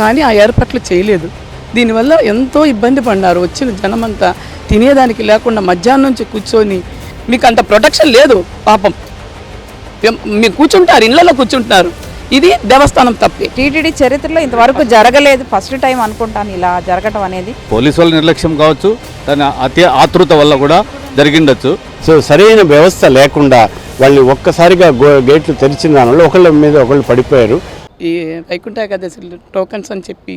కానీ ఆ ఏర్పాట్లు చేయలేదు. దీనివల్ల ఎంతో ఇబ్బంది పడినారు వచ్చిన జనమంతా తినేదానికి లేకుండా మధ్యాహ్నం నుంచి కూర్చొని మీకు అంత ప్రొటెక్షన్ లేదు పాపం. మీరు కూర్చుంటారు ఇళ్ళలో కూర్చుంటున్నారు. ఇది దేవస్థానం తప్పే. టీటీడీ చరిత్రలో ఇంతవరకు జరగలేదు. ఫస్ట్ టైం అనుకుంటాను ఇలా జరగటం అనేది. పోలీసు వాళ్ళ నిర్లక్ష్యం కావచ్చు తన అతి ఆతృత వల్ల కూడా జరిగిండొచ్చు. సో సరైన వ్యవస్థ లేకుండా వాళ్ళని ఒక్కసారిగా గో గేట్లు తెరిచిన దానివల్ల ఒకళ్ళ మీద ఒకళ్ళు పడిపోయారు. ఈ వైకుంఠ ఏకాదశి టోకన్స్ అని చెప్పి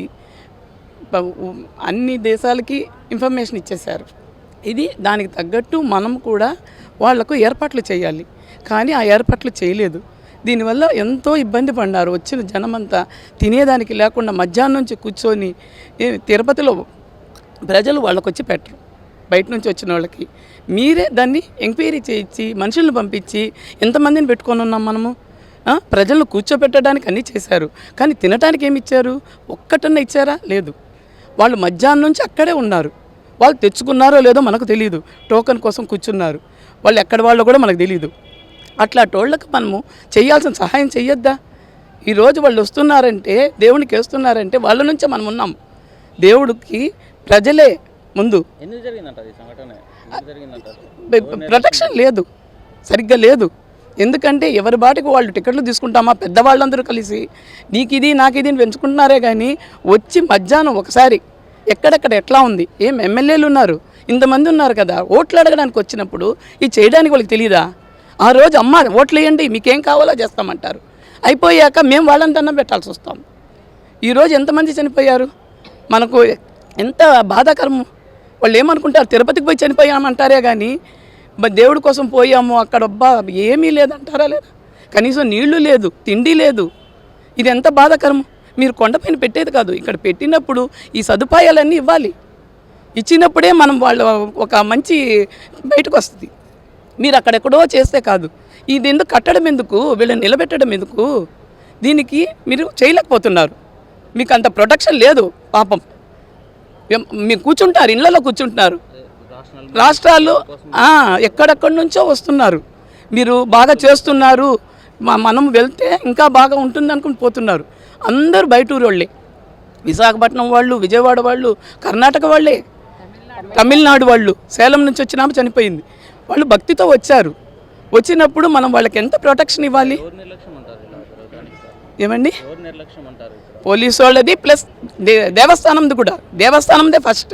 అన్ని దేశాలకి ఇన్ఫర్మేషన్ ఇచ్చేశారు. ఇది దానికి తగ్గట్టు మనం కూడా వాళ్ళకు ఏర్పాట్లు చేయాలి. కానీ ఆ ఏర్పాట్లు చేయలేదు. దీనివల్ల ఎంతో ఇబ్బంది పడినారు వచ్చిన జనమంతా తినేదానికి లేకుండా మధ్యాహ్నం నుంచి కూర్చొని తిరుపతిలో ప్రజలు వాళ్ళకు వచ్చి పెట్టరు. బయట నుంచి వచ్చిన వాళ్ళకి. మీరే దాన్ని ఎంక్వైరీ చేయించి మనుషులను పంపించి ఎంతమందిని పెట్టుకొని ఉన్నాం మనము? ప్రజలను కూర్చోబెట్టడానికి అన్నీ చేశారు. కానీ తినడానికి ఏమి ఇచ్చారు? ఒక్కటన్నా ఇచ్చారా? లేదు. వాళ్ళు మధ్యాహ్నం నుంచి అక్కడే ఉన్నారు. వాళ్ళు తెచ్చుకున్నారో లేదో మనకు తెలియదు టోకెన్ కోసం కూర్చున్నారు. వాళ్ళు ఎక్కడ వాళ్ళో కూడా మనకు తెలియదు అట్లాంటి వాళ్ళకి మనము చేయాల్సిన సహాయం చెయ్యొద్దా? ఈరోజు వాళ్ళు వస్తున్నారంటే దేవునికి వేస్తున్నారంటే వాళ్ళ నుంచే మనం ఉన్నాం. దేవుడికి ప్రజలే ముందు. ప్రొటెక్షన్ లేదు. సరిగ్గా లేదు. ఎందుకంటే ఎవరి బాటికి వాళ్ళు టికెట్లు తీసుకుంటామా? పెద్దవాళ్ళందరూ కలిసి నీకు ఇది నాకు ఇది పెంచుకుంటున్నారే కానీ వచ్చి మధ్యాహ్నం ఒకసారి ఎక్కడెక్కడ ఎట్లా ఉంది? ఏం ఎమ్మెల్యేలు ఉన్నారు? ఇంతమంది ఉన్నారు కదా ఓట్లు అడగడానికి వచ్చినప్పుడు ఇది చేయడానికి వాళ్ళకి తెలియదా ఆ రోజు అమ్మ ఓట్లు వేయండి మీకేం కావాలో చేస్తామంటారు. అయిపోయాక మేము వాళ్ళని దండం పెట్టాల్సి వస్తాం. ఈరోజు ఎంతమంది చనిపోయారు? మనకు ఎంత బాధాకరం. వాళ్ళు ఏమనుకుంటారు? తిరుపతికి పోయి చనిపోయామంటారే కానీ మరి దేవుడి కోసం పోయాము అక్కడ అబ్బా ఏమీ లేదంటారా లేదా? కనీసం నీళ్ళు లేదు తిండి లేదు. ఇది ఎంత బాధాకరం మీరు కొండపైన పెట్టేది కాదు. ఇక్కడ పెట్టినప్పుడు ఈ సదుపాయాలన్నీ ఇవ్వాలి. ఇచ్చినప్పుడే మనం వాళ్ళ ఒక మంచి బయటకు వస్తుంది. మీరు అక్కడెక్కడో చేస్తే కాదు. ఇది ఎందుకు కట్టడం ఎందుకు? వీళ్ళని నిలబెట్టడం ఎందుకు? దీనికి మీరు చేయలేకపోతున్నారు. మీకు అంత ప్రొటెక్షన్ లేదు పాపం. మీరు కూర్చుంటారు ఇళ్ళలో కూర్చుంటున్నారు. రాష్ట్రాలు ఎక్కడెక్కడి నుంచో వస్తున్నారు. మీరు బాగా చేస్తున్నారు. మనం వెళ్తే ఇంకా బాగా ఉంటుంది అనుకుని పోతున్నారు. అందరూ బయట ఊరు వాళ్ళే విశాఖపట్నం వాళ్ళు విజయవాడ వాళ్ళు కర్ణాటక వాళ్ళే. తమిళనాడు వాళ్ళు. సేలం నుంచి వచ్చినామ చనిపోయింది. వాళ్ళు భక్తితో వచ్చారు. వచ్చినప్పుడు మనం వాళ్ళకి ఎంత ప్రొటెక్షన్ ఇవ్వాలి? ఏమండి? పోలీసు వాళ్ళది ప్లస్ దే దేవస్థానంది కూడా. దేవస్థానందే ఫస్ట్.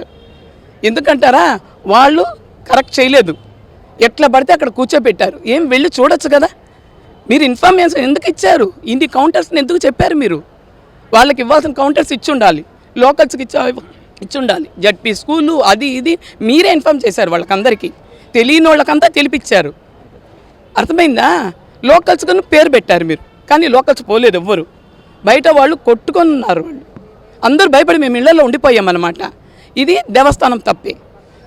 ఎందుకంటారా? వాళ్ళు కరెక్ట్ చేయలేదు. ఎట్లా పడితే అక్కడ కూర్చోబెట్టారు. ఏం వెళ్ళి చూడొచ్చు కదా? మీరు ఇన్ఫర్మేషన్ ఎందుకు ఇచ్చారు? ఇన్ని కౌంటర్స్ని ఎందుకు చెప్పారు మీరు? వాళ్ళకి ఇవ్వాల్సిన కౌంటర్స్ ఇచ్చి ఉండాలి లోకల్స్కి ఇచ్చా ఇచ్చి ఉండాలి జడ్పీ స్కూలు అది ఇది మీరే ఇన్ఫామ్ చేశారు వాళ్ళకందరికీ. తెలియని వాళ్ళకంతా తెలిపిచ్చారు. అర్థమైందా? లోకల్స్ కన్నా పేరు పెట్టారు మీరు. కానీ లోకల్స్ పోలేదు ఎవ్వరు. బయట వాళ్ళు కొట్టుకొని ఉన్నారు వాళ్ళు. అందరూ భయపడి మేము ఇళ్ళలో ఉండిపోయామన్నమాట. ఇది దేవస్థానం తప్పే.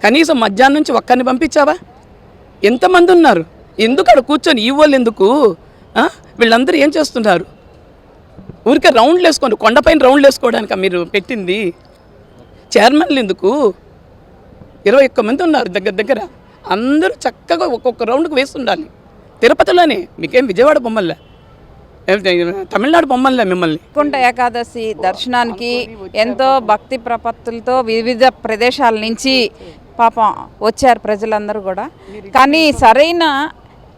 కనీసం మధ్యాహ్నం నుంచి ఒక్కరిని పంపించావా? ఎంతమంది ఉన్నారు? ఎందుకు అక్కడ కూర్చొని ఇవ్వాలి ఎందుకు? వీళ్ళందరూ ఏం చేస్తున్నారు? ఊరికే రౌండ్లు వేసుకోండి కొండపైన రౌండ్లు వేసుకోవడానికి మీరు పెట్టింది? చైర్మన్లు ఎందుకు? ఇరవై ఒక్క మంది ఉన్నారు దగ్గర దగ్గర. అందరూ చక్కగా ఒక్కొక్క రౌండ్కి వేసి ఉండాలి తిరుపతిలోనే మీకేం విజయవాడ బొమ్మల్లా? తమిళనాడు బొమ్మల్లా మిమ్మల్ని? కుంట ఏకాదశి దర్శనానికి ఎంతో భక్తి ప్రపత్తులతో వివిధ ప్రదేశాల నుంచి పాపం వచ్చారు ప్రజలందరూ కూడా. కానీ సరైన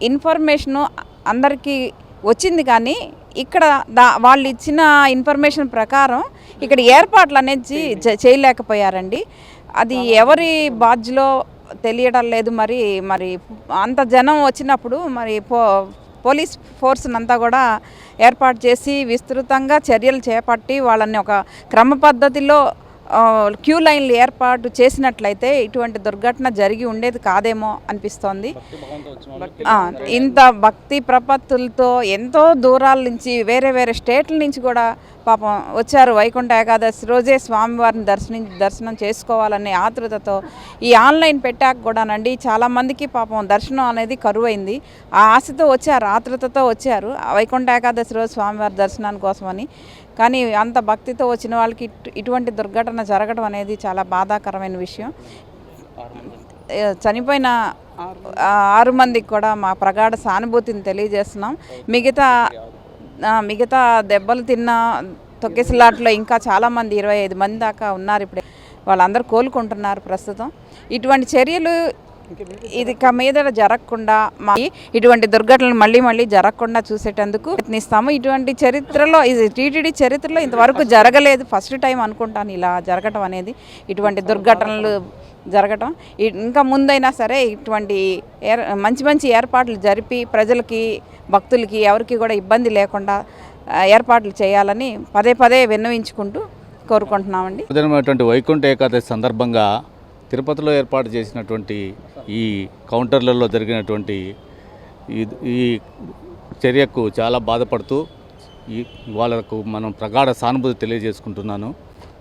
ఇన్ఫర్మేషను అందరికీ వచ్చింది కానీ ఇక్కడ దా వాళ్ళు ఇచ్చిన ఇన్ఫర్మేషన్ ప్రకారం ఇక్కడ ఏర్పాట్లు అనేది చే- చేయలేకపోయారండి. అది ఎవరి బాధ్యలో తెలియడం లేదు మరి మరి అంత జనం వచ్చినప్పుడు మరి పో పోలీస్ ఫోర్స్నంతా కూడా ఏర్పాటు చేసి విస్తృతంగా చర్యలు చేపట్టి వాళ్ళని ఒక క్రమ పద్ధతిలో క్యూ లైన్లు ఏర్పాటు చేసినట్లయితే ఇటువంటి దుర్ఘటన జరిగి ఉండేది కాదేమో అనిపిస్తోంది. ఇంత భక్తి ప్రపత్తులతో ఎంతో దూరాల నుంచి వేరే వేరే స్టేట్ల నుంచి కూడా పాపం వచ్చారు వైకుంఠ ఏకాదశి రోజే స్వామివారిని దర్శనం దర్శనం చేసుకోవాలనే ఆతృతతో ఈ ఆన్లైన్ పెట్టాక కూడానండి చాలామందికి పాపం దర్శనం అనేది కరువైంది. ఆ ఆశతో వచ్చారు ఆతృతతో వచ్చారు. వైకుంఠ ఏకాదశి రోజు స్వామివారి దర్శనాని కోసమని కానీ అంత భక్తితో వచ్చిన వాళ్ళకి ఇటు- ఇటువంటి దుర్ఘటన జరగడం అనేది చాలా బాధాకరమైన విషయం. చనిపోయిన ఆరు మందికి కూడా మా ప్రగాఢ సానుభూతిని తెలియజేస్తున్నాం. మిగతా మిగతా దెబ్బలు తిన్న తొక్కిసలాట్లో ఇంకా చాలామంది ఇరవై ఐదు మంది దాకా ఉన్నారు ఇప్పుడు. వాళ్ళందరూ కోలుకుంటున్నారు ప్రస్తుతం. ఇటువంటి చర్యలు ఇది మీద జరగకుండా మా ఇటువంటి దుర్ఘటనలు మళ్ళీ మళ్ళీ జరగకుండా చూసేటందుకు ప్రయత్నిస్తాము. ఇటువంటి చరిత్రలో ఇది టీటీడీ చరిత్రలో ఇంతవరకు జరగలేదు. ఫస్ట్ టైం అనుకుంటాను ఇలా జరగటం అనేది. ఇటువంటి దుర్ఘటనలు జరగటం. ఇంకా ముందైనా సరే ఇటువంటి ఏర్ మంచి మంచి ఏర్పాట్లు జరిపి ప్రజలకి భక్తులకి ఎవరికి కూడా ఇబ్బంది లేకుండా ఏర్పాట్లు చేయాలని పదే పదే విన్నవించుకుంటూ కోరుకుంటున్నామండి. వైకుంఠ ఏకాదశి సందర్భంగా తిరుపతిలో ఏర్పాటు చేసినటువంటి ఈ కౌంటర్లలో జరిగినటువంటి ఈ ఈ చర్యకు చాలా బాధపడుతూ ఈ వాళ్ళకు మనం ప్రగాఢ సానుభూతి తెలియజేసుకుంటున్నాను.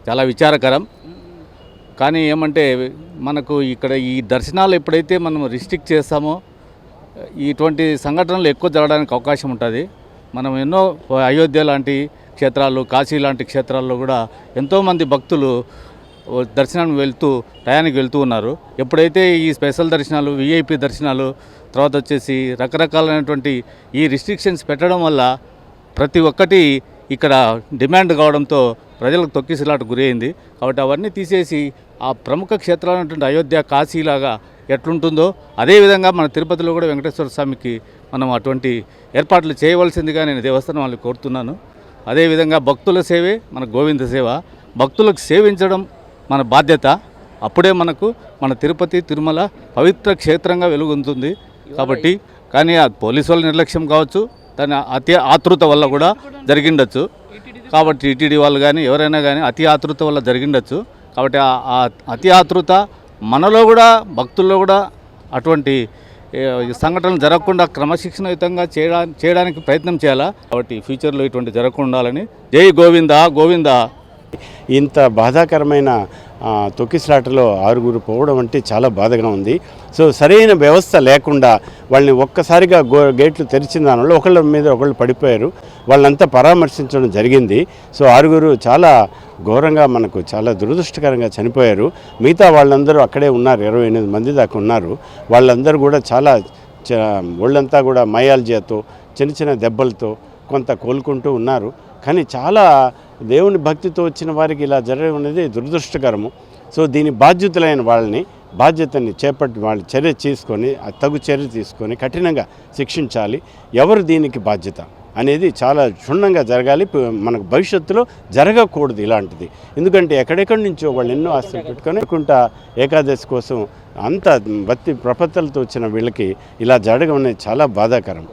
చాలా విచారకరం. కానీ ఏమంటే మనకు ఇక్కడ ఈ దర్శనాలు ఎప్పుడైతే మనం రిస్ట్రిక్ట్ చేస్తామో ఇటువంటి సంఘటనలు ఎక్కువ జరగడానికి అవకాశం ఉంటుంది. మనం ఎన్నో అయోధ్య లాంటి క్షేత్రాలు కాశీ లాంటి క్షేత్రాల్లో కూడా ఎంతోమంది భక్తులు దర్శనానికి వెళ్తూ టయానికి వెళ్తూ ఉన్నారు. ఎప్పుడైతే ఈ స్పెషల్ దర్శనాలు విఐపి దర్శనాలు తర్వాత వచ్చేసి రకరకాలైనటువంటి ఈ రిస్ట్రిక్షన్స్ పెట్టడం వల్ల ప్రతి ఒక్కటి ఇక్కడ డిమాండ్ కావడంతో ప్రజలకు తొక్కిసలాట గురైంది. కాబట్టి అవన్నీ తీసేసి ఆ ప్రముఖ క్షేత్రాలైనటువంటి అయోధ్య కాశీలాగా ఎట్లుంటుందో అదేవిధంగా మన తిరుపతిలో కూడా వెంకటేశ్వర స్వామికి మనం అటువంటి ఏర్పాట్లు చేయవలసిందిగా నేను దేవస్థానం వాళ్ళు కోరుతున్నాను. అదేవిధంగా భక్తుల సేవే మన గోవింద సేవ. భక్తులకు సేవించడం మన బాధ్యత. అప్పుడే మనకు మన తిరుపతి తిరుమల పవిత్ర క్షేత్రంగా వెలుగొందుతుంది. కాబట్టి కానీ ఆ పోలీసు వాళ్ళ నిర్లక్ష్యం కావచ్చు దాని అతి ఆతృత వల్ల కూడా జరిగిండొచ్చు. కాబట్టి టీటీడీ వాళ్ళు కానీ ఎవరైనా కానీ అతి ఆతృత వల్ల జరిగిండొచ్చు. కాబట్టి ఆ అతి ఆతృత మనలో కూడా భక్తుల్లో కూడా అటువంటి సంఘటనలు జరగకుండా క్రమశిక్షణయుతంగా చేయడానికి ప్రయత్నం చేయాలా? కాబట్టి ఫ్యూచర్లో ఇటువంటి జరగకుండా ఉండాలని జై గోవింద గోవింద. ఇంత బాధాకరమైన తొక్కిసలాటలో ఆరుగురు పోవడం అంటే చాలా బాధగా ఉంది. సో సరైన వ్యవస్థ లేకుండా వాళ్ళని ఒక్కసారిగా గో గేట్లు తెరిచిన దానివల్ల ఒకళ్ళ మీద ఒకళ్ళు పడిపోయారు. వాళ్ళంతా పరామర్శించడం జరిగింది. సో ఆరుగురు చాలా ఘోరంగా మనకు చాలా దురదృష్టకరంగా చనిపోయారు. మిగతా వాళ్ళందరూ అక్కడే ఉన్నారు. ఇరవై ఎనిమిది మంది దాకా ఉన్నారు. వాళ్ళందరూ కూడా చాలా చ- ఒళ్ళంతా కూడా మయాలజీతో చిన్న చిన్న దెబ్బలతో కొంత కోలుకుంటూ ఉన్నారు. కానీ చాలా దేవుని భక్తితో వచ్చిన వారికి ఇలా జరగడం అనేది దురదృష్టకరము. సో దీని బాధ్యతలైన వాళ్ళని బాధ్యతని చేపట్టి వాళ్ళు చర్య తీసుకొని తగు చర్య తీసుకొని కఠినంగా శిక్షించాలి. ఎవరు దీనికి బాధ్యత అనేది చాలా క్షుణ్ణంగా జరగాలి. మనకు భవిష్యత్తులో జరగకూడదు ఇలాంటిది. ఎందుకంటే ఎక్కడెక్కడి నుంచో వాళ్ళు ఎన్నో ఆస్తులు పెట్టుకొని కుంట ఏకాదశి కోసం అంత భక్తి ప్రపత్తలతో వచ్చిన వీళ్ళకి ఇలా జరగడం అనేది చాలా బాధాకరం.